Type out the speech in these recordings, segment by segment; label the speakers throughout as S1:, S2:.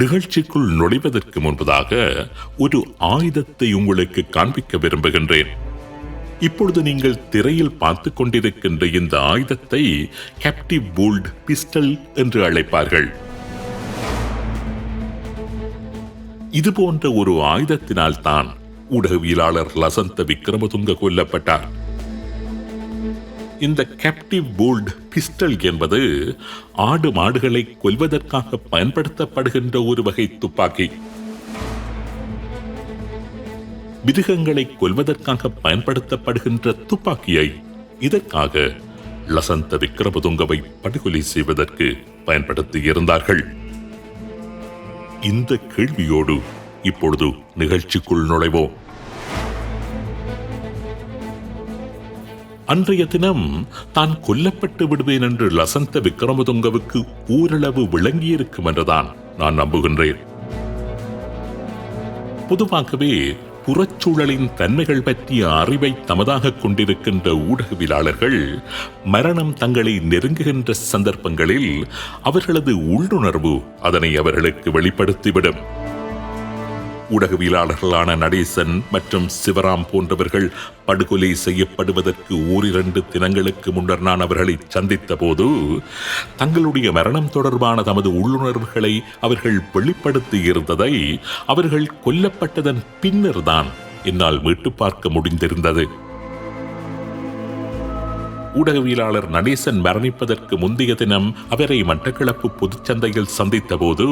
S1: நிகழ்ச்சிக்குள் நுழைவதற்கு முன்பதாக ஒரு ஆயுதத்தை உங்களுக்கு காண்பிக்க விரும்புகின்றேன். இப்பொழுது நீங்கள் திரையில் பார்த்து கொண்டிருக்கின்ற இந்த ஆயுதத்தை கேப்டிவ் போல்ட் பிஸ்டல் என்று அழைப்பார்கள். இது போன்ற ஒரு ஆயுதத்தினால் தான் ஊடகவியலாளர் லசந்த விக்ரமதுங்க கொல்லப்பட்டார். இந்த கேப்டிவ் போல்ட் பிஸ்டல் என்பது ஆடு மாடுகளை கொல்வதற்காக பயன்படுத்தப்படுகின்ற ஒரு வகை துப்பாக்கி. மிருகங்களை கொல்வதற்காக பயன்படுத்தப்படுகின்ற துப்பாக்கியை இதற்காக லசந்த விக்ரமதுங்கவை படுகொலை செய்வதற்கு பயன்படுத்தி இருந்தார்கள். இந்த கேள்வியோடு இப்பொழுது நிகழ்ச்சிக்குள் நுழைவோம். அன்றைய தினம் தான் கொல்லப்பட்டு விடுவேன் என்று லசந்த விக்ரமதுங்கவுக்கு ஓரளவு விளங்கியிருக்கும் என்றுதான் நான் நம்புகின்றேன். பொதுவாகவே புறச்சூழலின் தன்மைகள் பற்றிய அறிவை தமதாக கொண்டிருக்கின்ற ஊடகவியலாளர்கள் மரணம் தங்களை நெருங்குகின்ற சந்தர்ப்பங்களில் அவர்களது உள்ளுணர்வு அதனை அவர்களுக்கு வெளிப்படுத்திவிடும். ஊடகவியலாளர்களான நடேசன் மற்றும் சிவராம் போன்றவர்கள் படுகொலை செய்யப்படுவதற்கு ஓரிரண்டு தினங்களுக்கு முன்னர் நான் அவர்களை சந்தித்த போது தங்களுடைய மரணம் தொடர்பான தமது உள்ளுணர்வுகளை அவர்கள் வெளிப்படுத்தி இருந்ததை அவர்கள் கொல்லப்பட்டதன் பின்னர்தான் என்னால் மீட்டு பார்க்க முடிந்திருந்தது. ஊடகவியலாளர் நடேசன் மரணிப்பதற்கு முந்தைய தினம் அவரை மட்டக்களப்பு பொதுச்சந்தையில் சந்தித்த போது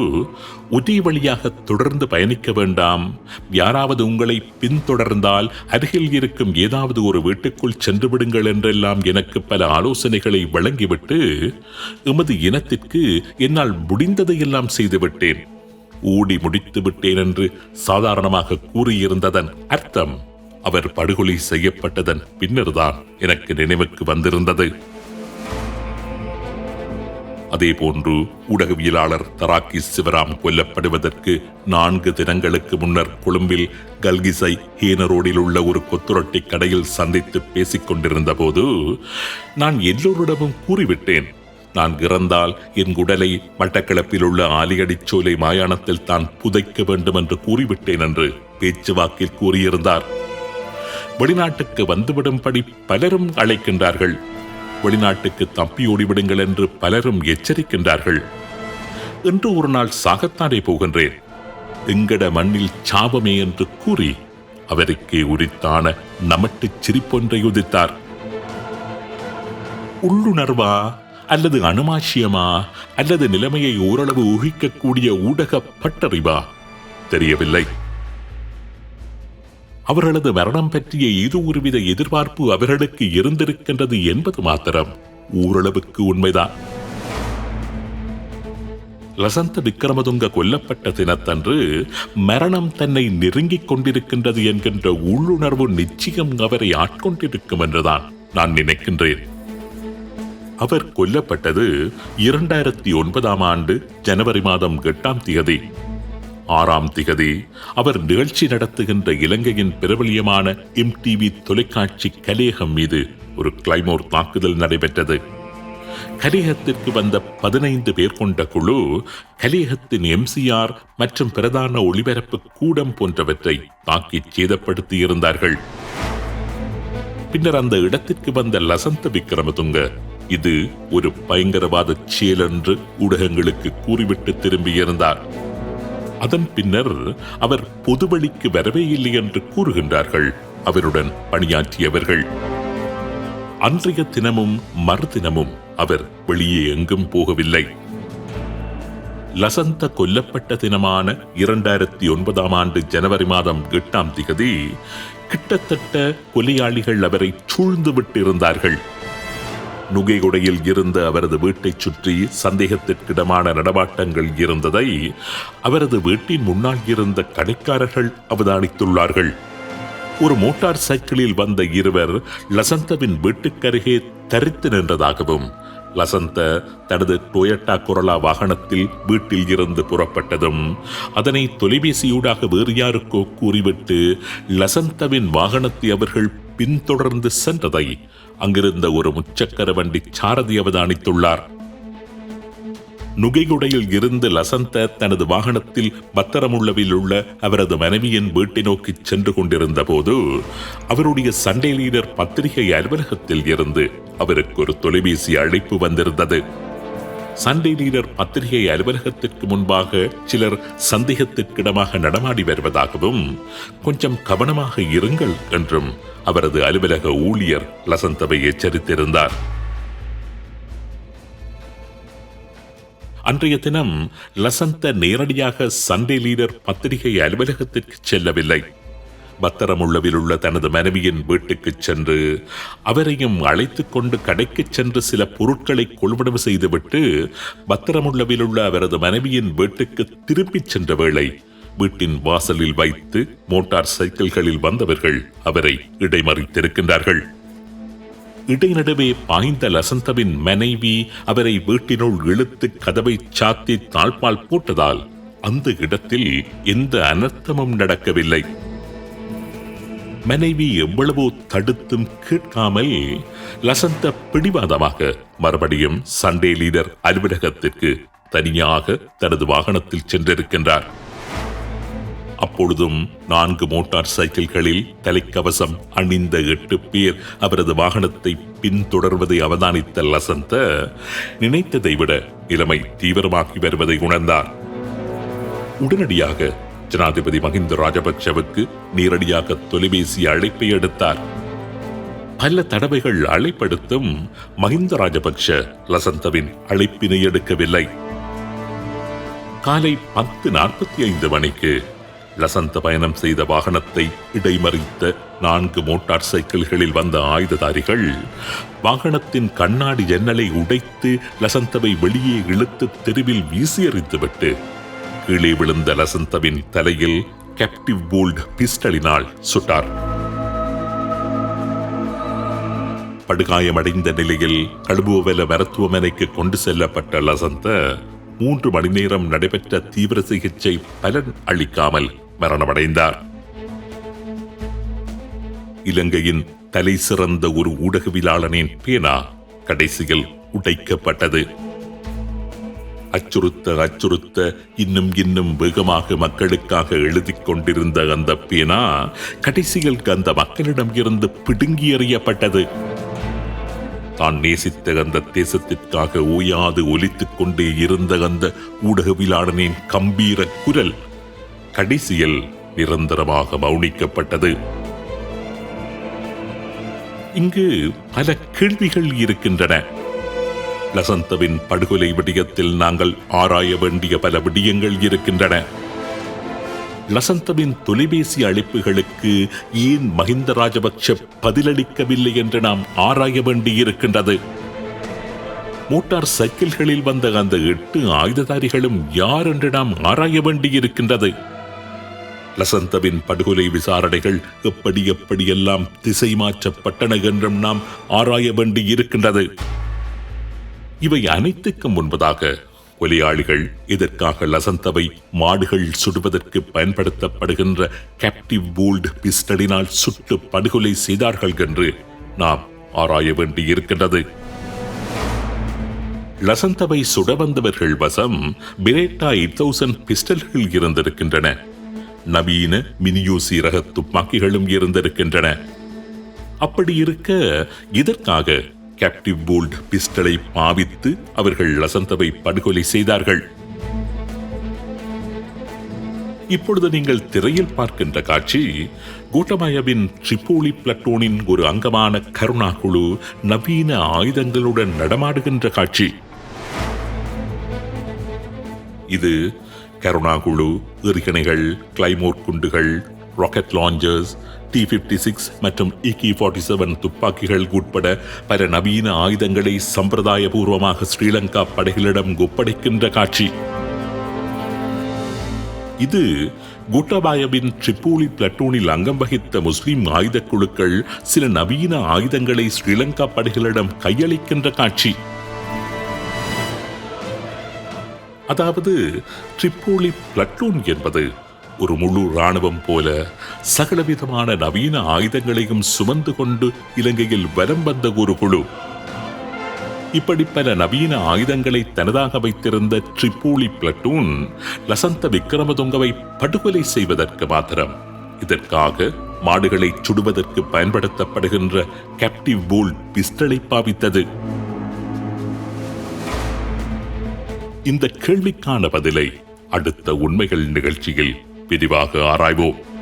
S1: ஒரே வழியாக தொடர்ந்து பயணிக்க வேண்டாம். யாராவது உங்களை பின்தொடர்ந்தால் அருகில் இருக்கும் ஏதாவது ஒரு வீட்டுக்குள் சென்று விடுங்கள் என்றெல்லாம் எனக்கு பல ஆலோசனைகளை வழங்கிவிட்டு எமது இனத்திற்கு என்னால் முடிந்ததையெல்லாம் செய்துவிட்டேன் ஓடி முடித்து விட்டேன் என்று சாதாரணமாக கூறியிருந்ததன் அர்த்தம். அவர் படுகொலை செய்யப்பட்டதன் பின்னர்தான் எனக்கு நினைவுக்கு வந்திருந்தது. அதேபோன்று ஊடகவியலாளர் தராக்கி சிவராம் கொல்லப்படுவதற்கு நான்கு தினங்களுக்கு முன்னர் கொழும்பில் கல்கிசை ஹீன ரோடில் உள்ள ஒரு கொத்துரொட்டி கடையில் சந்தித்து பேசிக் கொண்டிருந்த போது நான் எல்லோரிடமும் கூறிவிட்டேன். நான் இறந்தால் என் உடலை மட்டக்களப்பில் உள்ள ஆலியடிச்சோலை மாயாணத்தில் தான் புதைக்க வேண்டும் என்று கூறிவிட்டேன் என்று பேச்சுவாக்கில் கூறியிருந்தார். வெளிநாட்டுக்கு வந்துவிடும்படி பலரும் அழைக்கின்றார்கள். வெளிநாட்டுக்கு தப்பி ஓடிவிடுங்கள் என்று பலரும் எச்சரிக்கின்றார்கள். என்று ஒரு நாள் சாகத்தானே போகின்றேன். எங்கட மண்ணில் சாபமே என்று கூறி அவருக்கு உரித்தான நமட்டு சிரிப்பொன்றை உதித்தார். உள்ளுணர்வா அல்லது அனுமாஷியமா அல்லது நிலைமையை ஓரளவு ஊகிக்கக்கூடிய ஊடக பட்டறிவா? தெரியவில்லை. அவர்களது மரணம் பற்றிய இது ஒருவித எதிர்பார்ப்பு அவர்களுக்கு இருந்திருக்கின்றது என்பது மாத்திரம் ஓரளவுக்கு உண்மைதான். லசந்த விக்ரமதுங்க கொல்லப்பட்ட தினத்தன்று மரணம் தன்னை நெருங்கிக் கொண்டிருக்கின்றது என்கின்ற உள்ளுணர்வு நிச்சயம் அவரை ஆட்கொண்டிருக்கும் என்றுதான் நான் நினைக்கின்றேன். அவர் கொல்லப்பட்டது இரண்டாயிரத்தி ஒன்பதாம் ஆண்டு ஜனவரி மாதம் எட்டாம் தேதி ஆறாம் திகதி அவர் நிகழ்ச்சி நடத்துகின்ற இலங்கையின் பிரபலியமான எம்டிவி தொலைக்காட்சி கலேகம் மீது ஒரு கிளைமோர் தாக்குதல் நடைபெற்றது. கலேகத்திற்கு வந்த பதினைந்து பேர் கொண்ட குழு கலேகத்தின் எம்சிஆர் மற்றும் பிரதான ஒளிபரப்பு கூடம் போன்றவற்றை தாக்கி சேதப்படுத்தியிருந்தார்கள். பின்னர் அந்த இடத்திற்கு வந்த லசந்த விக்ரமதுங்க இது ஒரு பயங்கரவாத செயல் என்று ஊடகங்களுக்கு கூறிவிட்டு திரும்பியிருந்தார். அதன் பின்னர் அவர் பொதுவழிக்கு வரவே இல்லை என்று கூறுகின்றார்கள். அவருடன் பணியாற்றியவர்கள். அன்றைய தினமும் மறுதினமும் அவர் வெளியே எங்கும் போகவில்லை. லசந்த கொல்லப்பட்ட தினமான இரண்டாயிரத்தி ஒன்பதாம் ஆண்டு ஜனவரி மாதம் எட்டாம் திகதி கிட்டத்தட்ட கொலையாளிகள் அவரை சூழ்ந்து விட்டிருந்தார்கள் நுகைகுடையில் இருந்த அவரது வீட்டைச் சுற்றி சந்தேகத்திற்கிடமான நடமாட்டங்கள் இருந்ததை அவரது வீட்டின் முன்னால் இருந்த கடைக்காரர்கள் அவதானித்துள்ளார்கள். ஒரு மோட்டார் சைக்கிளில் வந்த இருவர் லசந்தவின் வீட்டுக்கருகே தரித்து நின்றதாகவும் லசந்த தனது டொயட்டா கொரலா வாகனத்தில் வீட்டில் இருந்து புறப்பட்டதும் அதனை தொலைபேசியூடாக வேறு யாருக்கோ கூறிவிட்டு லசந்தவின் வாகனத்தை அவர்கள் பின்தொடர்ந்து சென்றதை அங்கிருந்த ஒரு முச்சக்கர வண்டி சாரதி அவதானித்துள்ளார். நுகைகுடையில் இருந்து லசந்த தனது வாகனத்தில் பத்தரமுள்ளவில் உள்ள அவரது மனைவியின் வீட்டை நோக்கி சென்று கொண்டிருந்த போது அவருடைய சண்டை லீடர் பத்திரிகை அலுவலகத்தில் இருந்து அவருக்கு ஒரு தொலைபேசி அழைப்பு வந்திருந்தது. சண்டே லீடர் பத்திரிகை அலுவலகத்திற்கு முன்பாக சிலர் சந்தேகத்திற்கிடமாக நடமாடி வருவதாகவும் கொஞ்சம் கவனமாக இருங்கள் என்றும் அவரது அலுவலக ஊழியர் லசந்தவை எச்சரித்திருந்தார். அன்றைய தினம் லசந்த நேரடியாக சண்டே லீடர் பத்திரிகை அலுவலகத்திற்கு செல்லவில்லை. பத்தரமுள்ளவிலுள்ள தனது மனைவியின் வீட்டுக்கு சென்று அவரையும் அழைத்துக் கொண்டு கடைக்குச் சென்று சில பொருட்களை கொள்வனவு செய்துவிட்டு பத்தரமுள்ளவில் உள்ள அவரது மனைவியின் வீட்டுக்கு திரும்பிச் சென்ற வேளை வீட்டின் வாசலில் வைத்து மோட்டார் சைக்கிள்களில் வந்தவர்கள் அவரை இடைமறித்திருக்கின்றார்கள். இடைநடுவே பாய்ந்த லசந்தவின் மனைவி அவரை வீட்டினுள் இழுத்து கதவை சாத்தி தாழ்பால் போட்டதால் அந்த இடத்தில் எந்த அனர்த்தமும் நடக்கவில்லை. மனைவி எவ்வளவோ தடுத்தும் கேட்காமல் லசந்த பிடிவாதமாக மறுபடியும் சண்டே லீடர் அலுவலகத்திற்கு தனியாக தனது வாகனத்தில் சென்றிருக்கின்றார். அப்பொழுதும் நான்கு மோட்டார் சைக்கிள்களில் தலைக்கவசம் அணிந்த எட்டு பேர் அவரது வாகனத்தை பின்தொடர்வதை அவதானித்த லசந்த நினைத்ததை விட நிலைமை தீவிரமாகி வருவதை உணர்ந்தார். உடனடியாக ஜனாதிபதி மஹிந்த ராஜபக்ஷவுக்கு நேரடியாக தொலைபேசி அழைப்பை எடுத்தார். பல தடவைகள் அழைப்படுத்தும் மஹிந்த ராஜபக்ஷ லசந்தவின் அழைப்பினை எடுக்கவில்லை. காலை பத்து நாற்பத்தி ஐந்து மணிக்கு லசந்த பயணம் செய்த வாகனத்தை இடைமறித்த நான்கு மோட்டார் சைக்கிள்களில் வந்த ஆயுததாரிகள் வாகனத்தின் கண்ணாடி ஜன்னலை உடைத்து லசந்தவை வெளியே இழுத்து தெருவில் வீசி எறிந்துவிட்டு கீழே விழுந்த லசந்தவின் தலையில் கேப்டிவ் போல்ட் பிஸ்டலினால் சுட்டார். படுகாயமடைந்த நிலையில் கழுபுவல மருத்துவமனைக்கு கொண்டு செல்லப்பட்ட லசந்த மூன்று மணி நேரம் நடைபெற்ற தீவிர சிகிச்சை பலன் அளிக்காமல் மரணமடைந்தார். இலங்கையின் தலை சிறந்த ஒரு ஊடகவியலாளனின் பேனா கடைசியில் உடைக்கப்பட்டது. அச்சுறுத்த அச்சுறுத்த இன்னும் இன்னும் வேகமாக மக்களுக்காக எழுதி கொண்டிருந்த அந்த பேனா கடைசியில் அந்த மக்களிடம் இருந்து பிடுங்கி எறியப்பட்டது. தான் நேசித்த அந்த தேசத்திற்காக ஓயாது ஒலித்துக் கொண்டே இருந்த அந்த ஊடகவியலாளனின் கம்பீர குரல் கடைசியில் நிரந்தரமாக மௌனிக்கப்பட்டது. இங்கு பல கேள்விகள் இருக்கின்றன. லசந்தவின் படுகொலை விடயத்தில் நாங்கள் ஆராய வேண்டிய பல விடயங்கள் இருக்கின்றன. லசந்தவின் தொலைபேசி அழைப்புகளுக்கு ஏன் மஹிந்த ராஜபக்ஷ பதிலளிக்கவில்லை என்று நாம் ஆராய வேண்டியிருக்கின்றது. மோட்டார் சைக்கிள்களில் வந்த அந்த எட்டு ஆயுததாரிகளும் யார் என்று நாம் ஆராய வேண்டியிருக்கின்றது. லசந்தவின் படுகொலை விசாரணைகள் எப்படி எப்படியெல்லாம் திசை மாற்றப்பட்டன என்றும் நாம் ஆராய வேண்டியிருக்கின்றது. இவை அனைத்துக்கும் முன்பதாக கொலையாளிகள் இதற்காக லசந்தவை மாடுகள் சுடுவதற்கு பயன்படுத்தப்படுகின்ற கேப்டிவ் போல்ட் பிஸ்டலினால் சுட்டு படுகொலை செய்தார்கள் என்று நாம் ஆராய வேண்டியிருக்கின்றது. லசந்தவை சுட வந்தவர்கள் வசம் பிரேட்டா எயிட் தௌசண்ட் பிஸ்டல்கள் இருந்திருக்கின்றன. நவீன மினியூசி ரக துப்பாக்கிகளும் இருந்திருக்கின்றன. அப்படி இருக்க இதற்காக கேப்டிவ் போல்ட் பிஸ்டலை பாவித்து அவர்கள் லசந்தவை படுகொலை செய்தார்கள். இப்பொழுது நீங்கள் திரையில் பார்க்கின்ற காட்சி கூட்டமயவின் ட்ரிப்போலி பிளட்டோனின் ஒரு அங்கமான கருணா குழு நவீன ஆயுதங்களுடன் நடமாடுகின்ற காட்சி. இது கருணா குழு எறிகணைகள் கிளைமோர் குண்டுகள் rocket launchers T fifty six மற்றும் இகி ஃபார்ட்டி செவன் துப்பாக்கிகள் உட்பட பல நவீன ஆயுதங்களை சம்பிரதாயபூர்வமாக ஸ்ரீலங்கா படைகளிடம் ஒப்படைக்கின்ற காட்சி. இது குட்டபாயவின் ட்ரிப்பூலி பிளட்டூனில் அங்கம் வகித்த முஸ்லிம் ஆயுத குழுக்கள் சில நவீன ஆயுதங்களை ஸ்ரீலங்கா படைகளிடம் கையளிக்கின்ற காட்சி. அதாவது ட்ரிப்பூலி பிளட்டூன் என்பது ஒரு முழு ராணுவம் போல சகலவிதமான நவீன ஆயுதங்களையும் சுமந்து கொண்டு இலங்கையில் வலம் வந்த ஒரு குழு. இப்படி பல நவீன ஆயுதங்களை தனதாக வைத்திருந்த ட்ரிப்பூலி பிளட்டூன் லசந்த விக்ரமதுங்கவை படுகொலை செய்வதற்கு மாத்திரம். இதற்காக மாடுகளை சுடுவதற்கு பயன்படுத்தப்படுகின்ற கேப்டிவ் பூல் பிஸ்டலை பாவித்தது. இந்த கேள்விக்கான பதிலை அடுத்த உண்மைகள் நிகழ்ச்சியில் விரிவாக ஆராய்வோம்.